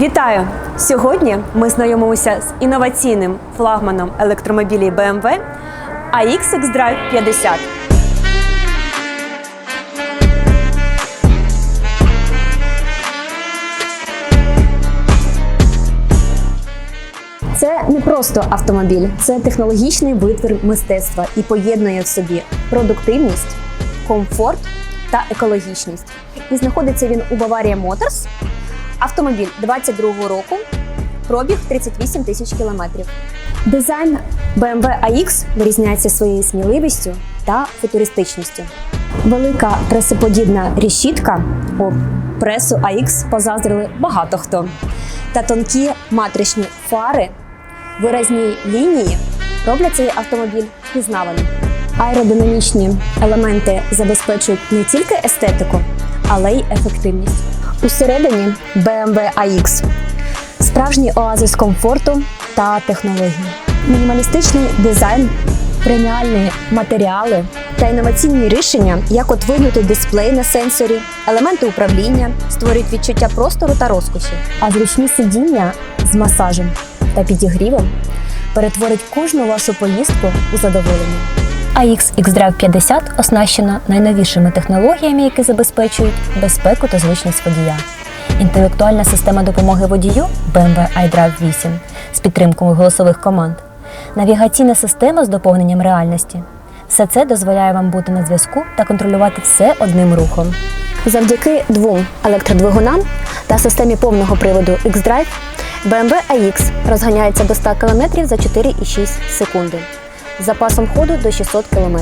Вітаю! Сьогодні ми знайомимося з інноваційним флагманом електромобілів BMW AX X-Drive 50. Це не просто автомобіль, це технологічний витвір мистецтва і поєднує в собі продуктивність, комфорт та екологічність. І знаходиться він у Баварія Моторс. Автомобіль 22-го року, пробіг 38 тисяч кілометрів. Дизайн BMW AX вирізняється своєю сміливістю та футуристичністю. Велика пресоподібна решітка у пресу AX позаздрили багато хто. Та тонкі матричні фари, виразні лінії роблять цей автомобіль впізнаваним. Аеродинамічні елементи забезпечують не тільки естетику, але й ефективність. Усередині BMW AX справжній оазис комфорту та технологій. Мінімалістичний дизайн, преміальні матеріали та інноваційні рішення, як от вигнутий дисплей на сенсорі, елементи управління створюють відчуття простору та розкоші, а зручні сидіння з масажем та підігрівом перетворить кожну вашу поїздку у задоволення. AX X-Drive 50 оснащена найновішими технологіями, які забезпечують безпеку та зручність водія. Інтелектуальна система допомоги водію BMW iDrive 8 з підтримкою голосових команд, навігаційна система з доповненням реальності. Все це дозволяє вам бути на зв'язку та контролювати все одним рухом. Завдяки двом електродвигунам та системі повного приводу X-Drive BMW AX розганяється до 100 км за 4,6 секунди запасом ходу до 600 км.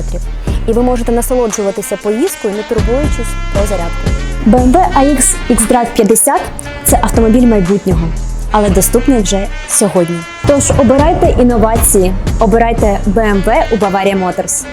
І ви можете насолоджуватися поїздкою, не турбуючись про зарядку. BMW AX X-Drive 50 це автомобіль майбутнього, але доступний вже сьогодні. Тож обирайте інновації, обирайте BMW у Bavaria Motors.